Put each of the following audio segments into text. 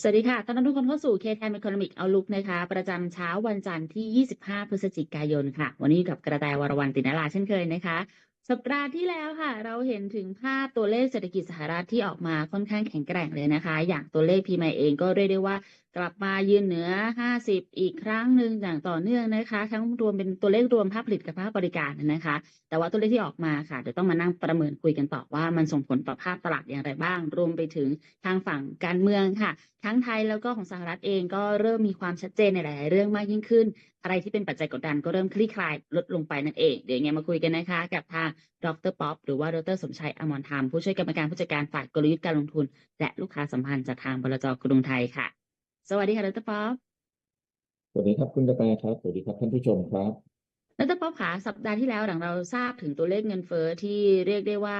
สวัสดีค่ะต้อนรับทุกคนเข้าสู่ K-Time Economic Outlook นะคะ ประจำเช้าวันจันทร์ที่ 25 พฤศจิกายนค่ะ วันนี้อยู่กับกระแตวรวรรณตินาลาเช่นเคยนะคะ สัปดาห์ที่แล้วค่ะ เราเห็นถึงภาพตัวเลขเศรษฐกิจสหรัฐที่ออกมาค่อนข้างแข็งแกร่งเลยนะคะ อย่างตัวเลข PMI เองก็เรียกได้ว่ากลับมายืนเหนือ 50 อีกครั้งหนึ่งอย่างต่อเนื่องนะคะ ทั้งรวมเป็นตัวเลขรวมภาคผลิตกับภาคบริการนะคะ แต่ว่าตัวเลขที่ออกมาค่ะเดี๋ยวต้องมานั่งประเมินคุยกันต่อว่ามันส่งผลต่อภาพตลาดอย่างไรบ้าง รวมไปถึงทางฝั่งการเมืองค่ะทั้งไทยแล้วก็ของสหรัฐเองก็เริ่มมีความชัดเจนในหลาย ๆ เรื่องมากยิ่งขึ้น อะไรที่เป็นปัจจัยกดดันก็เริ่มคลี่คลายลดลงไปนั่นเอง เดี๋ยวยังไงมาคุยกันนะคะ กับทางดรป๊อปหรือว่าดรสมชัยอมรธรรม ผู้ช่วยกรรมการผู้จัดการฝ่ายกลยุทธ์การลงทุน และลูกค้าสัมพันธ์จากทางบลจกรุงไทยค่ะ สวัสดีค่ะดรป๊อปสวัสดีครับคุณกระแตครับสวัสดีครับท่านผู้ชมครับดรป๊อปค่ะสัปดาห์ที่แล้วหลังเราทราบถึงตัวเลขเงินเฟ้อที่เรียกได้ว่า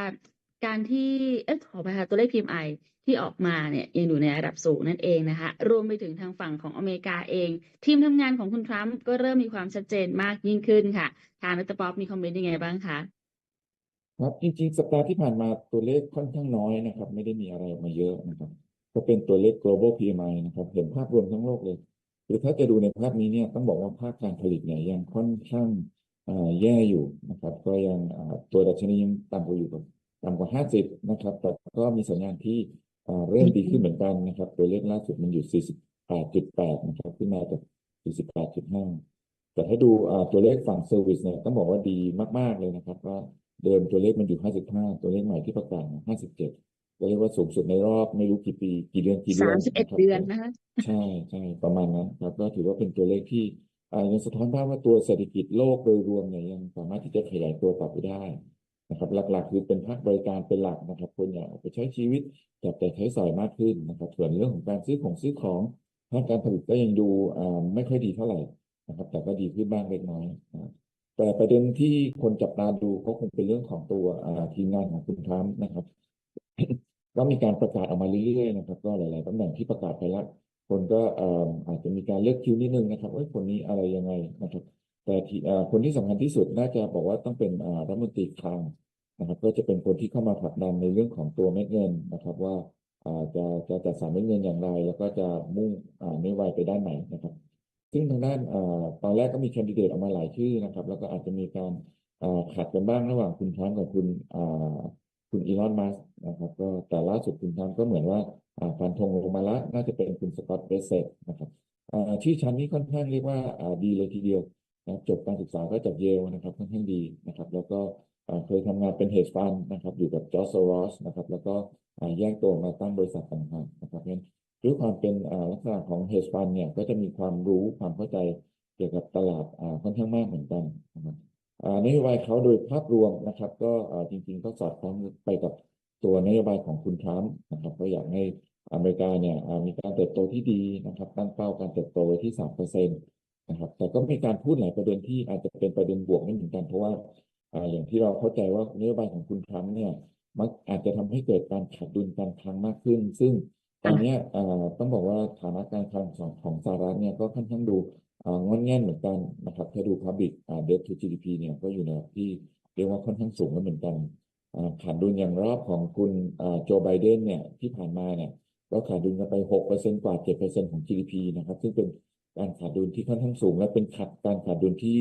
การที่เอ๊ะขอไปค่ะตัวเลข PMI ที่ออกมาเนี่ยยังอยู่ในระดับสูงนั่นเองนะคะรวมไปถึงทางฝั่งของอเมริกาเอง ทีมทำงานของคุณทรัมป์ก็เริ่มมีความชัดเจนมากยิ่งขึ้นค่ะ ทางดรป๊อปมีคอมเมนต์ยังไงบ้างคะครับจริงๆ สัปดาห์ที่ผ่านมาตัวเลขค่อนข้างน้อยนะครับ ไม่ได้มีอะไรออกมาเยอะนะครับก็เป็นตัวเลข global PMI นะครับ เห็นภาพรวมทั้งโลกเลยคือถ้าจะดูในภาพนี้เนี่ยต้องบอกว่าภาคการผลิตเนี่ยยังค่อนข้างแย่อยู่นะครับ ก็ยังตัวดัชนียังต่ำกว่าอยู่กับต่ำกว่า 50 นะครับ แต่ก็มีสัญญาณที่ เริ่มดีขึ้นเหมือนกันนะครับ ตัวเลขล่าสุดมันอยู่ 48.8 นะครับ ขึ้นมาจาก 48.5 แต่ถ้าดูอ่าตัวเลขฝั่งเซอร์วิสเนี่ยต้องบอกว่าดีมาก ๆ เลยนะครับ ว่าเดิมตัวเลขมันอยู่ 55 ตัวเลขใหม่ที่ประกาศเนี่ย57 ก็เรียกว่าสูงสุดในรอบไม่รู้กี่ปีกี่เดือนกี่เดือนสามสิบเอ็ดนะครับเดือนนะคะใช่ใช่ประมาณนั้นครับ ก็ถือว่าเป็นตัวเลขที่อ่ายังสะท้อนภาพว่าตัวเศรษฐกิจโลกโดยรวมเนี่ยยังสามารถที่จะขยายตัวต่อไปได้ นะครับหลักๆคือเป็นภาคบริการเป็นหลักนะครับคนอยากไปใช้ชีวิตจับแต่ใช้สอยมากขึ้นนะครับส่วนเรื่องของการซื้อของซื้อของภาคการผลิตก็ยังดูไม่ค่อยดีเท่าไหร่นะครับ แต่ก็ดีขึ้นบ้างเล็กน้อยนะแต่ประเด็นที่คนจับตาดูก็คงเป็นเรื่องของตัวทีมงานของคุณทรัมป์นะครับ ก็มีการประกาศออกมาเรื่อยๆนะครับ ก็หลาย ๆตำแหน่งที่ประกาศไปแล้วคนก็เอ่ออาจจะมีการเลือกคิวนิดนึงนะครับว่าคนนี้อะไรยังไงนะครับ แต่ที่คนที่สำคัญที่สุดน่าจะบอกว่าต้องเป็นรัฐมนตรีคลังนะครับก็จะเป็นคนที่เข้ามาผลักดันในเรื่องของตัวเม็ดเงินนะครับ ว่าจะจะจัดสรรเม็ดเงินอย่างไร แล้วก็จะมุ่งนโยบายไปด้านไหนนะครับ ซึ่งทางด้านตอนแรกก็มีแคนดิเดตออกมาหลายชื่อนะครับ แล้วก็อาจจะมีการขัดกันบ้างระหว่างคุณทรัมป์กับคุณอ่าคุณอีลอนมัสนะครับก็แต่ล่าสุดคุณทรัมป์ก็เหมือนว่าฟันธงลงมาแล้วน่าจะเป็นคุณสกอตต์เบสเซตนะครับอ่าชื่อชั้นนี้ค่อนข้างเรียกว่าดีเลยทีเดียว นะจบการศึกษาก็จากเยลนะครับค่อนข้างดีนะครับ แล้วก็เคยทำงานเป็นเฮดฟันนะครับ อยู่กับจอร์จโซรอสนะครับ แล้วก็แยกตัวมาตั้งบริษัทต่างๆนะครับงั้นด้วยความเป็นลักษณะของเฮดฟันเนี่ยก็จะมีความรู้ความเข้าใจเกี่ยวกับตลาดค่อนข้างมากเหมือนกันนะครับนโยบายเขาโดยภาพรวมนะครับ ก็จริงๆก็สอดคล้องไปกับตัวนโยบายของคุณทรัมป์นะครับก็อยากให้อเมริกาเนี่ยมีการเติบโตที่ดีนะครับ ตั้งเป้าการเติบโตไว้ที่สามเปอร์เซ็นต์ นะครับแต่ก็มีการพูดหลายประเด็นที่อาจจะเป็นประเด็นบวกไม่เหมือนกันเพราะว่าอ่าอย่างที่เราเข้าใจว่านโยบายของคุณทรัมป์เนี่ยมักอาจจะทำให้เกิดการขาดดุลการคลังมากขึ้น ซึ่งตอนเนี้ยอ่าต้องบอกว่าฐานะการคลังของของสหรัฐเนี่ยก็ค่อนข้างดูอ่างอนแง่นเหมือนกันนะครับถ้าดู Public อ่า Debt to GDP เนี่ยก็อยู่ในระดับที่เรียกว่าค่อนข้างสูงแล้วเหมือนกันอ่าขาดดุลอย่างรอบของคุณอ่าโจไบเดนเนี่ยที่ผ่านมาเนี่ยก็ขาดดุลกันไปหกเปอร์เซ็นต์กว่าเจ็ดเปอร์เซ็นต์ของ GDP นะครับ ซึ่งเป็น การขาดดุลที่ค่อนข้างสูง และเป็นขาดการขาดดุลที่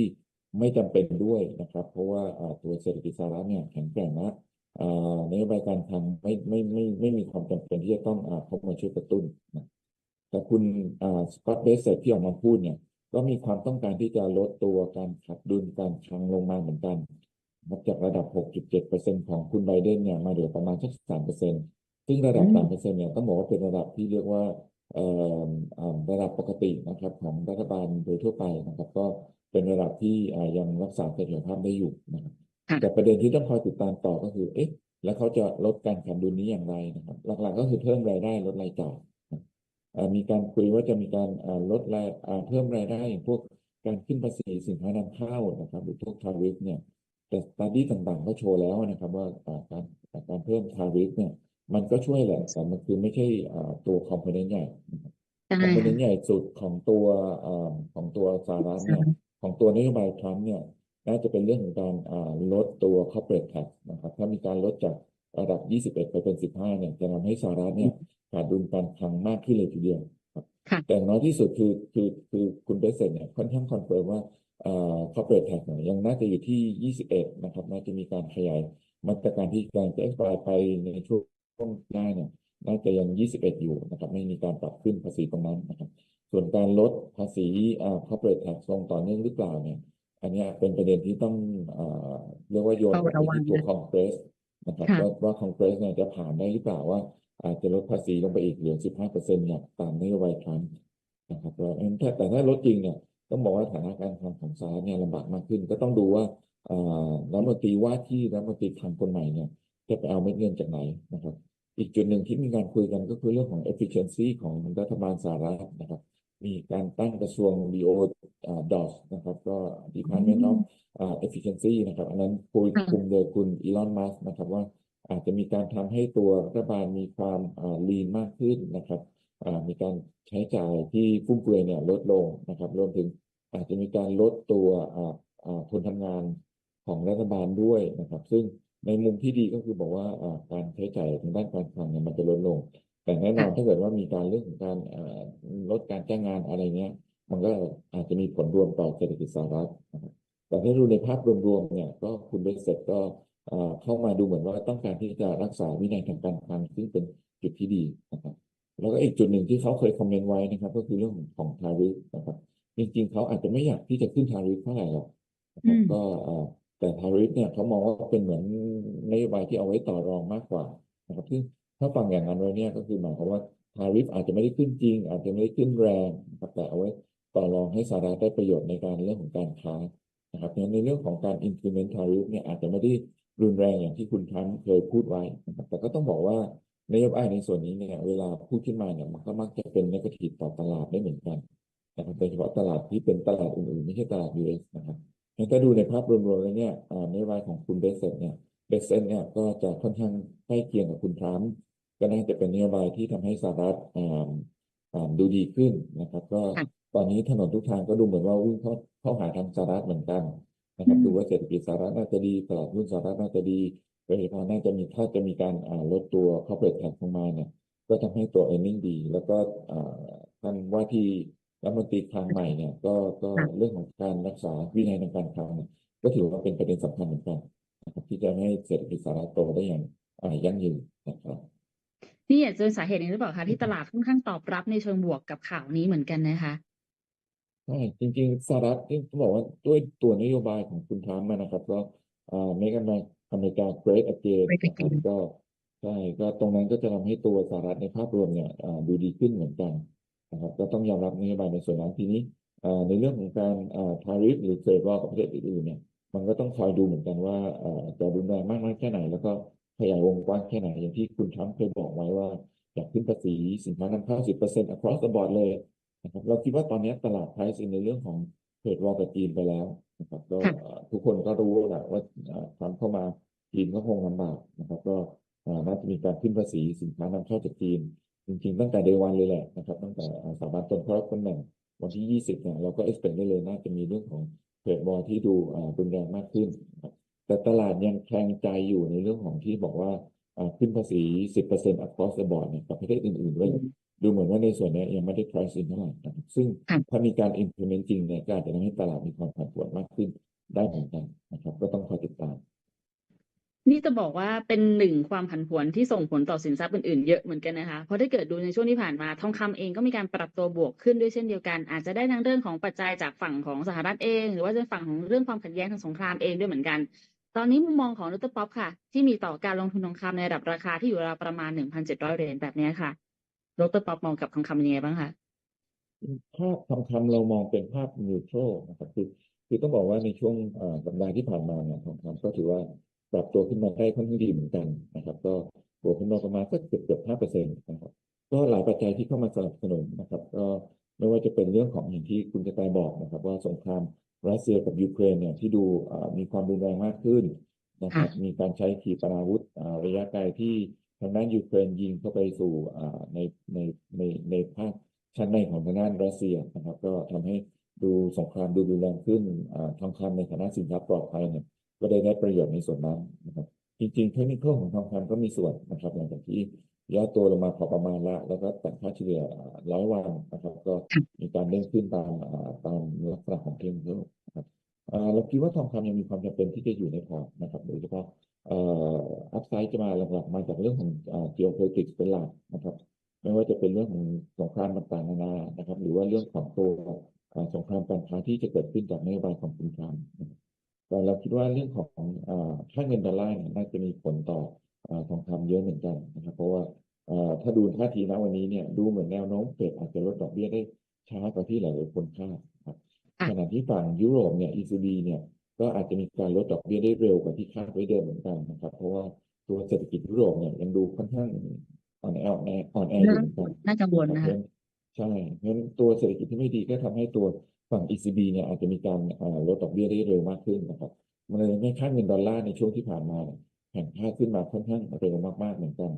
ไม่จำเป็นด้วยนะครับ เพราะว่าตัวเศรษฐกิจสหรัฐเนี่ยแข็งแกร่งนะอ่านโยบายการคลังไม่ไม่ไม่ไม่มีความจำเป็นที่จะต้องเข้ามาช่วยกระตุ้นนะแต่คุณสกอตเบสเซที่ออกมาพูดเนี่ยก็มีความต้องการที่จะลดตัวการขาดดุลการคลังลงมาเหมือนกันนะครับจากระดับ 6.7%ของคุณไบเดนเนี่ยมาเหลือประมาณสัก3%ซึ่งระดับอืม3%เนี่ยต้องบอกว่าเป็นระดับที่เรียกว่า ระดับปกตินะครับของรัฐบาลโดยทั่วไปนะครับ ก็เป็นระดับที่อ่ายังรักษาเสถียรภาพได้อยู่นะครับค่ะแต่ประเด็นที่ต้องคอยติดตามต่อก็คือ เอ๊ะ แล้วเขาจะลดการขาดดุลนี้อย่างไรนะครับ หลักๆก็คือเพิ่มรายได้ลดรายจ่ายนะเอ่อมีการคุยว่าจะมีการอ่าลดรายอ่าเพิ่มรายได้อย่างพวกการขึ้นภาษีสินค้านำเข้านะครับ หรือพวกทาริฟเนี่ยแต่สตาดี้ต่างๆก็โชว์แล้วนะครับ ว่าอ่าการอ่าการเพิ่มทาริฟเนี่ย มันก็ช่วยแหละแต่มันคือไม่ใช่อ่าตัวคอมโพเนนต์ใหญ่นะครับใช่คอมโพเนนค่ะต์ใหญ่สุดของตัวอ่าของตัวสหรัฐเนี่ยของตัวนโยบายทรัมป์เนี่ยน่าจะเป็นเรื่องของการอ่าลดตัว corporate tax นะครับ ถ้ามีการลดจากระดับ 21 ไปเป็น 15 เนี่ย จะทำให้สหรัฐเนี่ยขาดดุลการคลังมากขึ้นเลยทีเดียวครับค่ะแต่น้อยที่สุดคือคือคือคุณเบสเซนเนี่ยค่อนข้างคอนเฟิร์มว่าเอ่อ corporate tax เนี่ยยังน่าจะอยู่ที่ 21 นะครับ น่าจะมีการขยายมาตรการที่การจะ expire ไปในช่วง หน้าเนี่ยน่าจะยัง 21 อยู่นะครับ ไม่มีการปรับขึ้นภาษีตรงนั้นนะครับ ส่วนการลดภาษีอ่า corporate tax ลงต่อเนื่องหรือเปล่าเนี่ย อันเนี้ยเป็นประเด็นที่ต้องเอ่อเรียกว่าโยนเฝ้ากลับระไปวังที่ตัวนะคอนเกรสนะครับค่ะว่าว่าคอนเกรสเนี่ยจะผ่านได้หรือเปล่าว่า อาจจะลดภาษีลงไปอีกเหลือ 15เปอร์เซ็นต์เนี่ยตามนโยบายทรัมป์นะครับแล้วถ้าแต่ถ้าลดจริงเนี่ยต้องบอกว่าฐานะการคลังของสหรัฐเนี่ยลำบากมากขึ้น ก็ต้องดูว่าเอ่อรัฐมนตรีว่าที่รัฐมนตรีคลังคนใหม่เนี่ย จะไปเอาเม็ดเงินจากไหนนะครับ อีกจุดหนึ่งที่มีการคุยกันก็คือเรื่องของ efficiency ของรัฐบาลสหรัฐนะครับ มีการตั้งกระทรวง DO อ่า DOS นะครับ ก็ Department of อ่า efficiency นะครับ อันนั้นคุยคุมโดยคุณอีลอนมัสก์นะครับว่าอาจจะมีการทำให้ตัวรัฐบาลมีความอ่า lean มากขึ้นนะครับมีการใช้จ่ายที่ฟุ่มเฟือยเนี่ยลดลงนะครับ รวมถึงอาจจะมีการลดตัวคนทำงานของรัฐบาลด้วยนะครับ ซึ่ง ในมุมที่ดีก็คือบอกว่าอ่าการใช้จ่ายทางด้านการคลังเนี่ยมันจะลดลง แต่แน่นอนค่ะถ้าเกิดว่ามีการเรื่องของการเอ่อลดการจ้างงานอะไรเงี้ย มันก็อาจจะมีผลรวมต่อเศรษฐกิจสหรัฐนะครับแต่ถ้าดูในภาพรวมๆเนี่ยก็คุณเบสเซ็ตก็เอ่อเข้ามาดูเหมือนว่าต้องการที่จะรักษาวินัยทางการคลังซึ่งเป็นจุดที่ดีนะครับแล้วก็อีกจุดหนึ่งที่เขาเคยคอมเมนต์ไว้นะครับ ก็คือเรื่องของของทาริฟนะครับจริงๆเขาอาจจะไม่อยากที่จะขึ้นทาริฟเท่าไหร่หรอกนะครับอืมก็เอ่อ แต่ทาริฟเนี่ยเขามองว่าเป็นเหมือนนโยบายที่เอาไว้ต่อรองมากกว่านะครับซึ่งถ้าฟังอย่างนั้นไว้เนี่ยก็คือหมายความว่าทาริฟอาจจะไม่ได้ขึ้นจริง อาจจะไม่ได้ขึ้นแรงนะครับแต่เอาไว้ต่อรองให้สหรัฐได้ประโยชน์ในการเรื่องของการค้านะครับงั้นในเรื่องของการ implement tariff เนี่ยอาจจะไม่ได้รุนแรงอย่างที่คุณทรัมเคยพูดไว้นะครับแต่ก็ต้องบอกว่านโยบายในส่วนนี้เนี่ยเวลาพูดขึ้นมาเนี่ยมันก็มักจะเป็น negative ต่อตลาดได้เหมือนกันนะครับโดยเฉพาะตลาดที่เป็นตลาดอื่นๆไม่ใช่ตลาด US นะครับ งั้นถ้าดูในภาพรวมๆแล้วเนี่ยอ่านโยบายของคุณเบสเซตเนี่ยเบสเซตเนี่ยก็จะค่อนข้างใกล้เคียงกับคุณทรัมป์ก็น่าจะเป็นนโยบายที่ทำให้สหรัฐอ่าอ่าดูดีขึ้นนะครับ ก็ค่ะตอนนี้ถนนทุกทางก็ดูเหมือนว่าวิ่งเข้าเข้าหาทางสหรัฐเหมือนกันนะครับอืมดูว่าเศรษฐกิจสหรัฐน่าจะดีตลาดหุ้นสหรัฐน่าจะดีโดยเฉพาะน่าจะมีถ้าจะมีการอ่าลดตัว corporate tax ลงมาเนี่ย ก็ทำให้ตัว earning ดี แล้วก็อ่าท่านว่าที่ รัฐมนตรีคลังใหม่เนี่ยก็ก็ค่ะเรื่องของการรักษาวินัยทางการคลังเนี่ยก็ถือว่าเป็นประเด็นสำคัญเหมือนกันนะครับที่จะให้เศรษฐกิจสหรัฐโตได้อย่างอ่ายั่งยืนนะครับนี่อาจจะเป็นสาเหตุนี้หรือเปล่าคะที่ตลาดค่อนข้างตอบรับในเชิงบวกกับข่าวนี้เหมือนกันนะคะใช่จริงๆสหรัฐที่ต้องบอกว่าด้วยตัวนโยบายของคุณทรัมป์อะนะครับก็อ่า make America great again Great นะครับ again ก็ใช่ก็ตรงนั้นก็จะทำให้ตัวสหรัฐในภาพรวมเนี่ยอ่าดูดีขึ้นเหมือนกัน นะครับก็ต้องยอมรับนโยบายในส่วนนั้นทีนี้อ่าในเรื่องของการอ่า tariff หรือเทรดวอร์กับประเทศอื่นๆเนี่ยมันก็ต้องคอยดูเหมือนกันว่าอ่าจะรุนแรงมากน้อยแค่ไหน แล้วก็ขยายวงกว้างแค่ไหนอย่างที่คุณทรัมป์เคยบอกไว้ว่าอยากขึ้นภาษีสินค้านำเข้า 10% across the board เลยนะครับเราคิดว่าตอนนี้ตลาด price in ในเรื่องของเทรดวอร์กับจีนไปแล้วนะครับก็ค่ะเอ่อทุกคนก็รู้แหละว่าเอ่อทรัมป์เข้ามาจีนก็คงลำบากนะครับ ก็เอ่อน่าจะมีการขึ้นภาษีสินค้านำเข้าจากจีน จริงๆตั้งแต่เดวันเลยแหละนะครับตั้งแต่เอ่อสถาบันต้นเข้ารับตำแหน่งวันที่ 20เนี่ยเราก็ expect ได้เลยน่าจะมีเรื่องของเทรดวอร์ที่ดูเอ่อรุนแรงมากขึ้นนะครับแต่ตลาดยังแคลงใจอยู่ในเรื่องของที่บอกว่าเอ่อขึ้นภาษี 10% across the board เนี่ยกับประเทศอื่นๆด้วยดูเหมือนว่าในส่วนเนี้ยยังไม่ได้ price in เท่าไหร่นะครับซึ่งค่ะถ้ามีการ implement จริงเนี่ยก็อาจจะทำให้ตลาดมีความผันผวนมากขึ้นได้เหมือนกันนะครับ ก็ต้องคอยติดตาม นี่จะบอกว่าเป็นหนึ่งความผันผวนที่ส่งผลต่อสินทรัพย์อื่นๆเยอะเหมือนกันนะคะ เพราะถ้าเกิดดูในช่วงที่ผ่านมาทองคำเองก็มีการปรับตัวบวกขึ้นด้วยเช่นเดียวกัน อาจจะได้ทั้งเรื่องของปัจจัยจากฝั่งของสหรัฐเอง หรือว่าจะฝั่งของเรื่องความขัดแย้งทางสงครามเองด้วยเหมือนกัน ตอนนี้มุมมองของดรป๊อปค่ะ ที่มีต่อการลงทุนทองคำในระดับราคาที่อยู่ราวประมาณ1,700เจ็ดร้อยเหรียญแบบนี้ค่ะดรป๊อปมองกับทองคำยังไงบ้างคะภาพทองคำเรามองเป็นภาพนิวโตรนะครับคือคือต้องบอกว่าในช่วงสัปดาห์ที่ผ่านมาเนี่ยทองคำก็ถือว่า ปรับตัวขึ้นมาได้ค่อนข้างดีเหมือนกันนะครับ ก็บวกขึ้นมาประมาณสักเกือบเกือบห้าเปอร์เซ็นต์นะครับ ก็หลายปัจจัยที่เข้ามาสนับสนุนนะครับ ก็ไม่ว่าจะเป็นเรื่องของอย่างที่คุณกระแตบอกนะครับ ว่าสงครามรัสเซียกับยูเครนเนี่ยที่ดูเอ่อมีความรุนแรงมากขึ้นนะครับมีการใช้ขีปนาวุธอ่าระยะไกลที่ทางด้านยูเครนยิงเข้าไปสู่อ่าในในในในภาคชั้นในของทางด้านรัสเซียนะครับ ก็ทำให้ดูสงครามดูรุนแรงขึ้นอ่าทองคำในฐานะสินทรัพย์ปลอดภัยเนี่ย ก็ได้ได้ประโยชน์ในส่วนนั้นนะครับ จริงๆ เทคนิคของทองคำก็มีส่วนนะครับหลังจากที่ย่อตัวลงมาพอประมาณละ แล้วก็แต่ค่าเฉลี่ยร้อยวันนะครับ ก็มีการเด้งขึ้นตามตามลักษณะของเทคนิคนะครับเราคิดว่าทองคำยังมีความจำเป็นที่จะอยู่ในพอร์ตนะครับโดยเฉพาะอัพไซด์จะมาหลักๆมาจากเรื่องของอ่า geopolitics เป็นหลักนะครับ ไม่ว่าจะเป็นเรื่องของสงครามต่างๆนานานะครับ หรือว่าเรื่องของตัวสงครามการค้าที่จะเกิดขึ้นจากนโยบายของคุณทรัมป์ นะครับแต่เราคิดว่าเรื่องของอ่าค่าเงินดอลลาร์เนี่ยน่าจะมีผลต่ออ่าทองคำเยอะเหมือนกันนะครับ เพราะว่าอ่าถ้าดูท่าทีณวันนี้เนี่ยดูเหมือนแนวโน้มเฟดอาจจะลดดอกเบี้ยได้ช้ากว่าที่หลายๆคนคาดครับค่ะขณะที่ฝั่งยุโรปเนี่ย ECB เนี่ยก็อาจจะมีการลดดอกเบี้ยได้เร็วกว่าที่คาดไว้เดิมเหมือนกันนะครับ เพราะว่าตัวเศรษฐกิจยุโรปเนี่ยยังดูค่อนข้างอ่อนแออ่อนแออ่อนแออยู่เหมือนกันน่ากังวลนะนะครัคะบใช่เพราะฉะนั้นตัวเศรษฐกิจที่ไม่ดีก็ทำให้ตัว ฝั่ง ECB เนี่ยอาจจะมีการลดดอกเบี้ยได้เร็วมากขึ้นนะครับมันเลยให้ค่าเงินดอลลาร์ในช่วงที่ผ่านมาแข็งค่าขึ้นมาค่อนข้างเร็วมากๆเหมือนกัน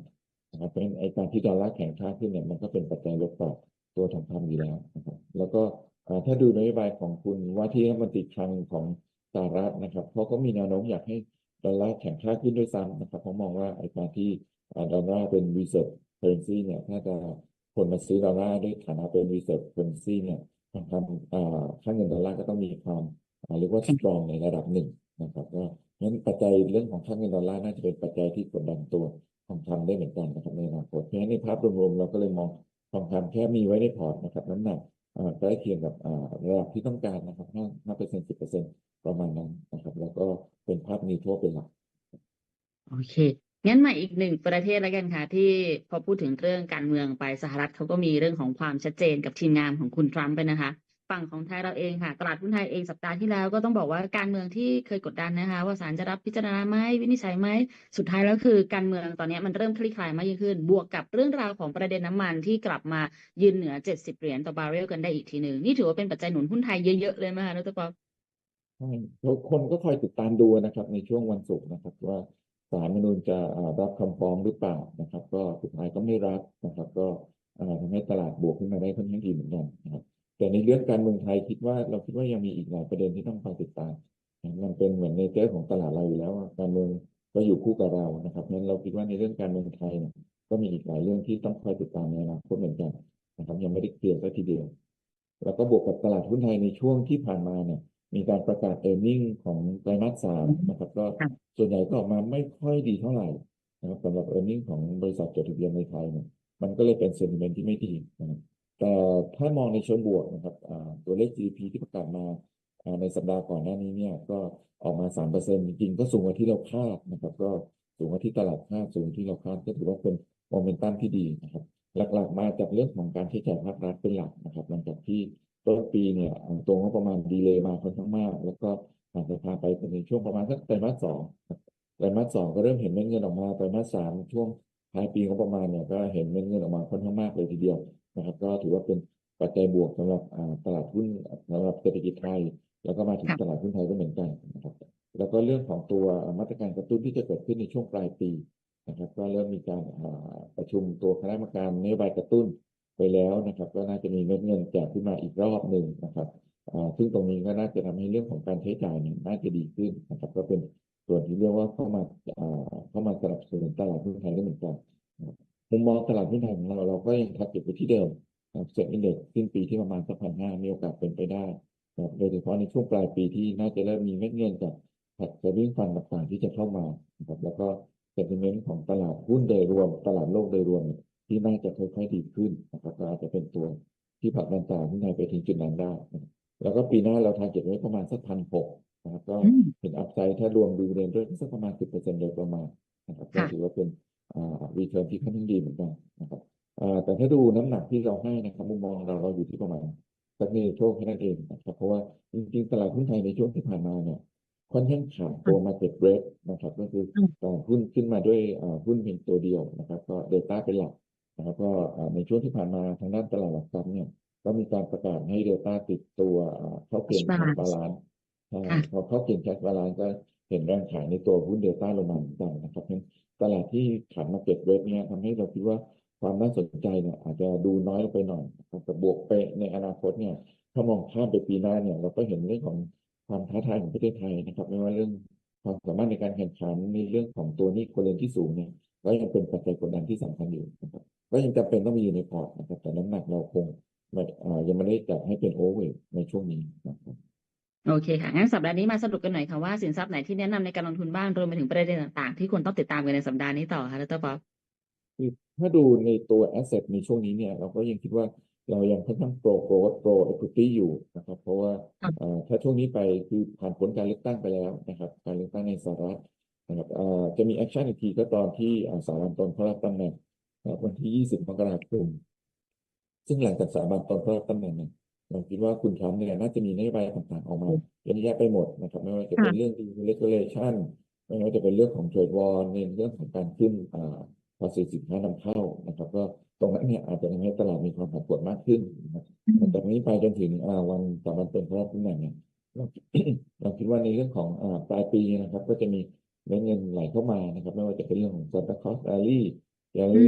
นะครับเพราะฉะนั้นไอ้การที่ดอลลาร์แข็งค่าขึ้นเนี่ยมันก็เป็นปัจจัยลบต่อตัวทองคำอยู่แล้วนะครับแล้วก็ถ้าดูนโยบายของคุณว่าที่รัฐมนตรีคลังของสหรัฐนะครับเขาก็มีแนวโน้มอยากให้ดอลลาร์แข็งค่าขึ้นด้วยซ้ำนะครับเพรามองว่าไอ้การที่ดอลลาร์เป็น reserve currency เนี่ยถ้าจะคนมาซื้อดอลลาร์ด้วยฐานะเป็น reserve currency เนี่ย ทองคำอ่าค่าเงินดอลลาร์ก็ต้องมีความอ่าเรียกว่า strong ในระดับหนึ่งนะครับก็งั้นปัจจัยเรื่องของค่าเงินดอลลาร์น่าจะเป็นปัจจัยที่กดดันตัวทองคำได้เหมือนกันนะครับในอนาคตเพราะฉะนั้นในภาพรวมๆเราก็เลยมองทองคำแค่มีไว้ในพอร์ตนะครับน้ำหนักอ่าใกล้เคียงกับอ่าระดับที่ต้องการนะครับห้าห้าเปอร์เซ็นต์สิบเปอร์เซ็นต์ประมาณนั้นนะครับ แล้วก็เป็นภาพนิวโทรเป็นหลักโอเค งั้นมาอีกหนึ่งประเทศแล้วกันค่ะ ที่พอพูดถึงเรื่องการเมืองไปสหรัฐเขาก็มีเรื่องของความชัดเจนกับทีมงานของคุณทรัมป์ไปนะคะ ฝั่งของไทยเราเองค่ะ ตลาดหุ้นไทยเองสัปดาห์ที่แล้วก็ต้องบอกว่าการเมืองที่เคยกดดันนะคะ ว่าศาลจะรับพิจารณาไหมวินิจฉัยไหมสุดท้ายแล้วคือการเมืองตอนนี้มันเริ่มคลี่คลายมากยิ่งขึ้น บวกกับเรื่องราวของประเด็นน้ำมันที่กลับมายืนเหนือ 70 เหรียญต่อบาร์เรลกันได้อีกทีหนึ่งนี่ถือว่าเป็นปัจจัยหนุนหุ้นไทยเยอะๆเลยไหมคะรป๊อปใช่แล้วคนก็คอยติดตามดูนะครับ ในช่วงวันศุกร์นะครับว่า ศาลมนูญจะรับคำฟ้องหรือเปล่านะครับ ก็สุดท้ายก็ไม่รับนะครับ ก็ทำให้ตลาดบวกขึ้นมาได้ค่อนข้างดีเหมือนกันนะครับ แต่ในเรื่องการเมืองไทยคิดว่าเราคิดว่ายังมีอีกหลายประเด็นที่ต้องคอยติดตามมันเป็นเหมือนในเจอของตลาดเราอยู่แล้วการเมืองก็อยู่คู่กับเรานะครับงั้นเราคิดว่าในเรื่องการเมืองไทยเนี่ยก็มีอีกหลายเรื่องที่ต้องคอยติดตามในอนาคตเหมือนกันนะครับ ยังไม่ได้เคลียร์สักทีเดียว แล้วก็บวกกับตลาดหุ้นไทยในช่วงที่ผ่านมาเนี่ย มีการประกาศเออร์เน็งของไตรมาสสามนะครับ ก็ค่ะส่วนใหญ่ก็ออกมาไม่ค่อยดีเท่าไหร่นะครับสำหรับเออร์เน็งของบริษัทจดทะเบียนในไทยเนี่ยมันก็เลยเป็นเซนิเมนต์ที่ไม่ดีนะครับแต่ถ้ามองในเชิงบวกนะครับอ่าตัวเลข GDP ที่ประกาศมาอ่าในสัปดาห์ก่อนหน้านี้เนี่ยก็ออกมาสามเปอร์เซ็นต์จริงๆ ก็สูงกว่าที่เราคาดนะครับ ก็สูงกว่าที่ตลาดคาดสูงกว่าที่เราคาดก็ถือว่าเป็นโมเมนตัมที่ดีนะครับ หลักๆ มาจากเรื่องของการใช้จ่ายภาครัฐเป็นหลักนะครับ หลังจากที่ ต้นปีเนี่ยอ่าตัวงบประมาณดีเลย์มาค่อนข้างมาก แล้วก็อาจจะพาไปในช่วงประมาณสักไตรมาสสองครับไตรมาสสองก็เริ่มเห็นเม็ดเงินออกมาไตรมาสสามช่วงปลายปีงบประมาณเนี่ยก็เห็นเม็ดเงินออกมาค่อนข้างมากเลยทีเดียวนะครับ ก็ถือว่าเป็นปัจจัยบวกสำหรับอ่าตลาดหุ้นสำหรับเศรษฐกิจไทย แล้วก็มาถึงค่ะตลาดหุ้นไทยก็เหมือนกันนะครับ แล้วก็เรื่องของตัวมาตรการกระตุ้นที่จะเกิดขึ้นในช่วงปลายปีนะครับ ก็เริ่มมีการอ่าประชุมตัวคณะกรรมการนโยบายกระตุ้น ไปแล้วนะครับ ก็น่าจะมีเม็ดเงินแจกขึ้นมาอีกรอบหนึ่งนะครับซึ่งตรงนี้ก็น่าจะทำให้เรื่องของการใช้จ่ายเนี่ยน่าจะดีขึ้นนะครับก็เป็นส่วนที่เรียกว่าเข้ามาเข้ามาสนับสนุนตลาดหุ้นไทยได้เหมือนกันมุมมองตลาดหุ้นไทยของเราเราก็ยังทัดเก็บไปที่เดิมเซ็ตอินเด็กซ์สิ้นปีที่ประมาณสักพันห้ามีโอกาสเป็นไปได้โดยเฉพาะในช่วงปลายปีที่น่าจะเริ่มมีเม็ดเงินจากแท็กเซอร์วิสฟันต่างๆที่จะเข้ามาครับแล้วก็เซนติเมนต์ของตลาดหุ้นโดยรวม ตลาดโลกโดยรวมเนี่ย ที่น่าจะค่อยๆดีขึ้นนะครับก็อาจจะเป็นตัวที่ผลักดันตลาดหุ้นไทยไปถึงจุดนั้นได้นะครับแล้วก็ปีหน้าเราทาร์เก็ตไว้ประมาณสักพันหกนะครับก็อืมเห็นอัพไซด์ถ้ารวมดูเรนด้วยสักประมาณสิบเปอร์เซ็นต์โดยประมาณนะครับก็ค่ะถือว่าเป็นอ่ารีเทิร์นที่ค่อนข้างดีเหมือนกันนะครับอ่าแต่ถ้าดูน้ำหนักที่เราให้นะครับมุมมองเราเราอยู่ที่ประมาณสักนิวโชคแค่นั้นเองนะครับเพราะว่าจริงๆตลาดหุ้นไทยในช่วงที่ผ่านมาเนี่ยค่อนข้างขาดตัว market breadth นะครับ ก็คืออืมตลาดหุ้นขึ้นมาด้วยอ่าหุ้นเพียงตัวเดียวนะครับ ก็ Delta เป็นหลัก นะครับก็อ่าในช่วงที่ผ่านมาทางด้านตลาดหลักทรัพย์เนี่ยก็มีการประกาศให้ Delta ติดตัวอ่าเข้าเกณฑ์ Cash cash balance balance ใช่ค่ะพอเข้าเกณฑ์ cash balance ก็เห็นแรงขายในตัวหุ้น Delta ลงมาเหมือนกันนะครับเพราะฉะนั้นตลาดที่ขาด market breadth เนี่ยทำให้เราคิดว่าความน่าสนใจเนี่ยอาจจะดูน้อยลงไปหน่อยนะครับแต่บวกไปในอนาคตเนี่ยถ้ามองข้ามไปปีหน้าเนี่ยเราก็เห็นเรื่องของความท้าทายของประเทศไทยนะครับ ไม่ว่าเรื่องความสามารถในการแข่งขันในเรื่องของตัวหนี้ครัวเรือนที่สูงเนี่ยก็ยังเป็นปัจจัยกดดันที่สำคัญอยู่นะครับ ก็ยังจำเป็นต้องมีอยู่ในพอร์ตนะครับ แต่น้ำหนักเราคงไม่อ่ายังไม่ได้จัดให้เป็นโอเวอร์ในช่วงนี้นะครับโอเคค่ะ งั้นสัปดาห์นี้มาสรุปกันหน่อยค่ะว่าสินทรัพย์ไหนที่แนะนำในการลงทุนบ้างรวมไปถึงประเด็นต่างๆ ที่ควรต้องติดตามกันในสัปดาห์นี้ต่อค่ะดรป๊อปคือถ้าดูในตัว asset ในช่วงนี้เนี่ยเราก็ยังคิดว่าเรายังค่อนข้าง pro growth pro equity อยู่นะครับ เพราะว่าครับเอ่อถ้าช่วงนี้ไปคือผ่านผลการเลือกตั้งไปแล้วนะครับ การเลือกตั้งในสหรัฐนะครับเอ่อจะมี action อีกทีก็ตอนที่อ่าสาบันตนเขารับตำแหน่งนะครับ วันที่ 20 มกราคม ซึ่งหลังจากสาบันตนเขารับตำแหน่งเนี่ยเราคิดว่าคุณทรัมป์เนี่ยน่าจะมีนโยบายต่างๆออกมาเยอะแยะไปหมดนะครับ ไม่ว่าจะเป็นเรื่อง deregulation ไม่ว่าจะเป็นเรื่องของ trade war ในเรื่องของการขึ้นอ่าภาษีสินค้านำเข้านะครับ ก็ตรงนั้นเนี่ยอาจจะทำให้ตลาดมีความผันผวนมากขึ้นนะครับหลังจากนี้ไปจนถึงอ่าวันสามัญเป็นพระราชตำแหน่งเนี่ยเราเราคิดว่าในเรื่องของอ่าปลายปีนะครับ ก็จะมีเม็ดเงินไหลเข้ามานะครับ ไม่ว่าจะเป็นเรื่องของ Santa Claus Rally ยาอืริ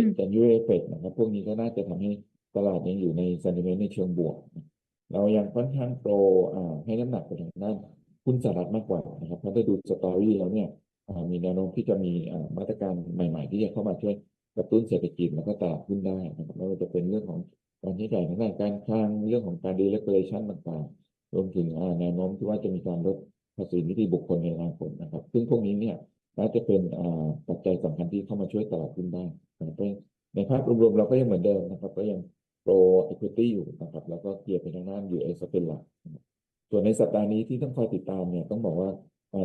มจันยูเอฟเฟกนะครับ พวกนี้ก็น่าจะทำให้ตลาดยังอยู่ใน sentiment ในเชิงบวกนะเรายังค่อนข้างโปรอ่าให้น้ำหนักไปทางด้านหุ้นสหรัฐมากกว่านะครับเพราะถ้าดูสตอรี่แล้วเนี่ยอ่ามีแนวโน้มที่จะมีอ่ามาตรการใหม่ ๆ ที่จะเข้ามาช่วยกระตุ้นเศรษฐกิจแล้วก็ตลาดหุ้นได้นะครับไม่ว่าจะเป็นเรื่องของการใช้จ่ายทางด้านการคลังเรื่องของการ deregulation ต่างๆ รวมถึงอ่าแนวโน้มที่ว่าจะมีการลดภาษีนิติบุคคลในอนาคตนะครับ ซึ่งพวกนี้เนี่ย น่าจะเป็นปัจจัยสำคัญที่เข้ามาช่วยตลาดหุ้นได้นะครับในภาพรวมๆเราก็ยังเหมือนเดิมนะครับ ก็ยัง pro equity อยู่นะครับ แล้วก็เกียร์ไปทางด้าน US เป็นหลักนะครับส่วนในสัปดาห์นี้ที่ต้องคอยติดตามเนี่ยต้องบอกว่า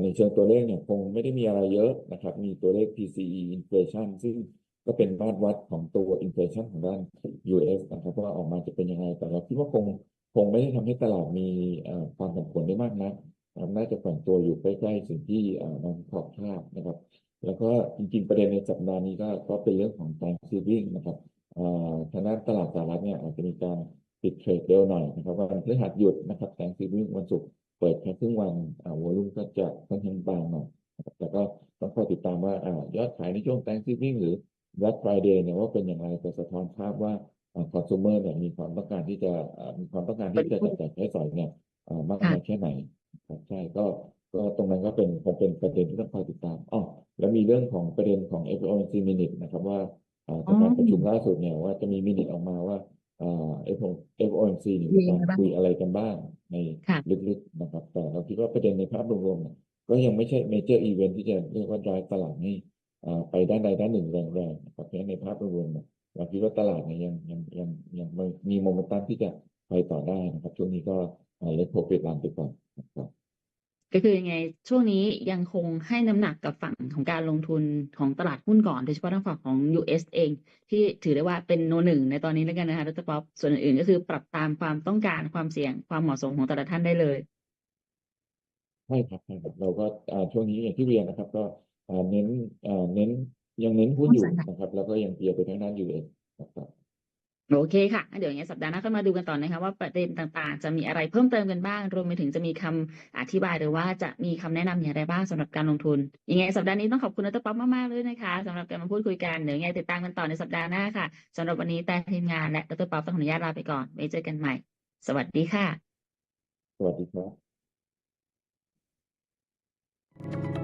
ในเชิงตัวเลขเนี่ยคงไม่ได้มีอะไรเยอะนะครับ มีตัวเลข PCE inflation ซึ่งก็เป็นมาตรวัดของตัว inflation ของด้าน US นะครับว่าออกมาจะเป็นยังไง แต่เราคิดว่าคงคงไม่ได้ทำให้ตลาดมีความผันผวนได้มากนักนะครับ น่าจะแกว่งตัวอยู่ใกล้ๆสิ่งที่เอ่อนักวิเคราะห์คาดนะครับ แล้วก็จริงๆประเด็นในสัปดาห์นี้ก็ก็เป็นเรื่องของ Thanksgiving นะครับเอ่อทางด้านตลาดสหรัฐเนี่ยอาจจะมีการปิดเทรดเร็วหน่อยนะครับวันพฤหัสหยุดนะครับ Thanksgiving วันศุกร์เปิดแค่ครึ่งวันอ่าวอลุ่มก็จะค่อนข้างบางหน่อยนะครับแต่ก็ต้องคอยติดตามว่าอ่ายอดขายในช่วง Thanksgiving หรือ Black Friday เนี่ยว่าเป็นอย่างไรจะสะท้อนภาพว่าอ่า consumer เนี่ยมีความต้องการที่จะอ่ามีความต้องการที่จะจับจ่ายใช้สอยเนี่ยอ่ามากน้อยแค่ไหนครับ ใช่ก็ก็ตรงนั้นก็เป็นคงเป็นประเด็นที่ต้องคอยติดตามอ๋อแล้วมีเรื่องของประเด็นของ FOMC minute นะครับว่าอ่าจากการประชุมล่าสุดเนี่ยว่าจะมีมินิออกมาว่าอ่า FOMC เนี่ยมีการคุยอะไรกันบ้างในค่ะลึกๆนะครับ แต่เราคิดว่าประเด็นในภาพรวมๆเนี่ยก็ยังไม่ใช่เมเจอร์อีเวนท์ที่จะเรียกว่า drive ตลาดให้อ่าไปด้านใดด้านหนึ่งแรงๆนะครับเพราะฉะนั้นในภาพรวมๆเนี่ยเราคิดว่าตลาดเนี่ยยังยังยังยังมีโมเมนตัมที่จะไปต่อได้นะครับช่วงนี้ก็เลทโปรฟิตตามไปก่อนนะครับ ก็คือยังไงช่วงนี้ยังคงให้น้ำหนักกับฝั่งของการลงทุนของตลาดหุ้นก่อน โดยเฉพาะทางฝั่งของ US เอง ที่ถือได้ว่าเป็นโนหนึ่งในตอนนี้แล้วกันนะคะดรป๊อปส่วนอื่นก็คือปรับตามความต้องการความเสี่ยงความเหมาะสมของแต่ละท่านได้เลยใช่ครับใช่ครับเราก็ช่วงนี้อย่างที่เรียนนะครับ ก็เน้นเน้นยังเน้นหุ้นอยู่นะครับ แล้วก็ยังเกียร์ไปทางด้าน US นะครับ โอเคค่ะ เดี๋ยวอย่างนี้สัปดาห์หน้าค่อยมาดูกันต่อนะคะว่าประเด็นต่างๆ จะมีอะไรเพิ่มเติมกันบ้าง รวมไปถึงจะมีคำอธิบายหรือว่าจะมีคำแนะนำอย่างไรบ้างสำหรับการลงทุนยังไงสัปดาห์นี้ต้องขอบคุณนัตป๊อปมากๆเลยนะคะสำหรับการมาพูดคุยกันเดี๋ยวยังไงติดตามกันต่อในสัปดาห์หน้าค่ะสำหรับวันนี้แต่ทีมงานและดรป๊อปต้องขออนุญาตลาไปก่อนไว้เจอกันใหม่ สวัสดีค่ะ สวัสดีครับ